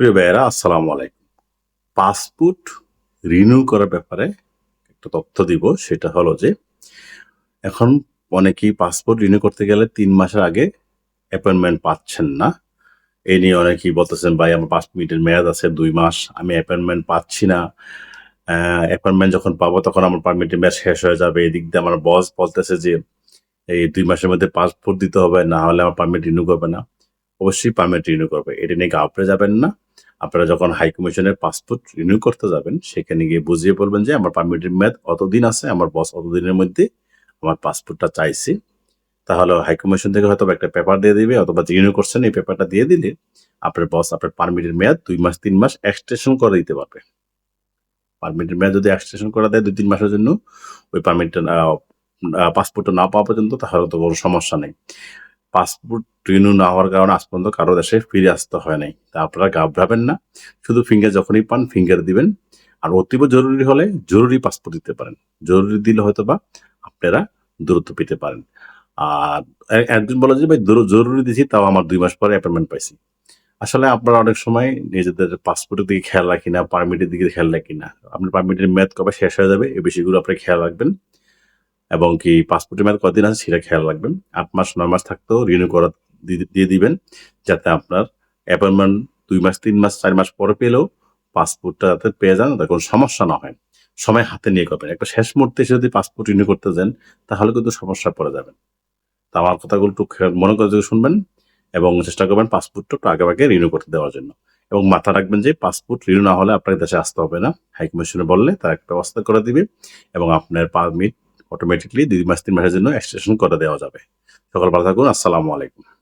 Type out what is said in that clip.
প্রিয় ভাইয়েরা, আসসালামু আলাইকুম। পাসপোর্ট রিনিউ করার ব্যাপারে একটা তথ্য দিব, সেটা হলো যে, এখন অনেকেই পাসপোর্ট রিনিউ করতে গেলে তিন মাসের আগে অ্যাপয়েন্টমেন্ট পাচ্ছেন না। এই নিয়ে অনেকেই বলতেছেন, ভাই, আমার পাঁচ মিনিটের মেয়াদ আছে, দুই মাস, আমি অ্যাপয়েন্টমেন্ট পাচ্ছি না। অ্যাপয়েন্টমেন্ট যখন পাবো, তখন আমার পারমিটের মেয়াদ শেষ হয়ে যাবে। এদিক দিয়ে আমার বস বলতেছে যে, এই দুই মাসের মধ্যে পাসপোর্ট দিতে হবে, না হলে আমার পারমিট রিনিউ করবে না। অবশ্যই পারমিট রিনিউ করবে। এটা নিয়ে ঘাবড়ে যাবেন না। আপনারা যখন হাই কমিশনের পাসপোর্ট রিনিউ করতে যাবেন, সেখানে গিয়ে বুঝিয়ে বলবেন যে আমার পারমিটের মেয়াদ অতদিন আছে, আমার বস অতদিনের মধ্যে আমার পাসপোর্টটা চাইছি। তাহলে হাই কমিশন থেকে হয়তো একটা পেপার দিয়ে দিবে, অথবা রিনিউ করছেন, এই পেপারটা দিয়ে দিলে আপনার বস আপনার পারমিটের মেয়াদ দুই মাস, তিন মাস এক্সটেনশন করে দিতে পারবে। পারমিটের মেয়াদ যদি এক্সটেনশন করা দেয় দুই, তিন মাসের জন্য, ওই পারমিটটা পাসপোর্টটা না পাওয়া পর্যন্ত তাহলে তো কোনো সমস্যা নেই। পাসপোর্ট রিনিউ না হওয়ার কারণে আজ পর্যন্ত কারও দেশে ফিরে আসতে হয় নাই। তা আপনারা ঘাবড়াবেন না। শুধু ফিঙ্গার যখনই পান ফিঙ্গার দিবেন। আর অতীব জরুরি হলে জরুরি পাসপোর্ট দিতে পারেন। জরুরি দিলে হয়তো বা আপনারা দূরত্ব পেতে পারেন। আর একজন বলে যে, ভাই জরুরি দিছি, তাও আমার দুই মাস পরে অ্যাপয়েন্টমেন্ট পাইছি। আসলে আপনারা অনেক সময় নিজেদের পাসপোর্টের দিকে খেয়াল রাখি না পারমিটের দিকে খেয়াল রাখি না। আপনার পারমিটের মেয়াদ কবে শেষ হয়ে যাবে এই বিষয়গুলো আপনি খেয়াল রাখবেন। এবং কি পাসপোর্টের মেয়াদ কদিন আছে সেটা খেয়াল রাখবেন। আট মাস, নয় মাস থাকতেও রিনিউ করা দিয়ে দিবেন, যাতে আপনার অ্যাপয়েন্টমেন্ট দুই মাস, তিন মাস, চার মাস পরে পেলেও পাসপোর্টটা যাতে পেয়ে যান, তাতে কোনো সমস্যা না হয়। সময় হাতে নিয়ে করবেন। একটা শেষ মুহূর্তে এসে যদি পাসপোর্ট রিনিউ করতে যান, তাহলে কিন্তু সমস্যা পড়ে যাবেন। তা আমার কথাগুলো একটু মনে করে যদি শুনবেন এবং চেষ্টা করবেন পাসপোর্টটা একটু আগে আগে রিনিউ করতে দেওয়ার জন্য। এবং মাথা রাখবেন যে পাসপোর্ট রিনিউ না হলে আপনাকে দেশে আসতে হবে না। হাই কমিশনে বললে তার একটা ব্যবস্থা করে দিবে এবং আপনার পারমিট অটোমেটিকলি দুই মাস, তিন মাসের জন্য এক্সটেনশন করে দেওয়া যাবে। সকল ভালো থাকুন, আসসালামু আলাইকুম।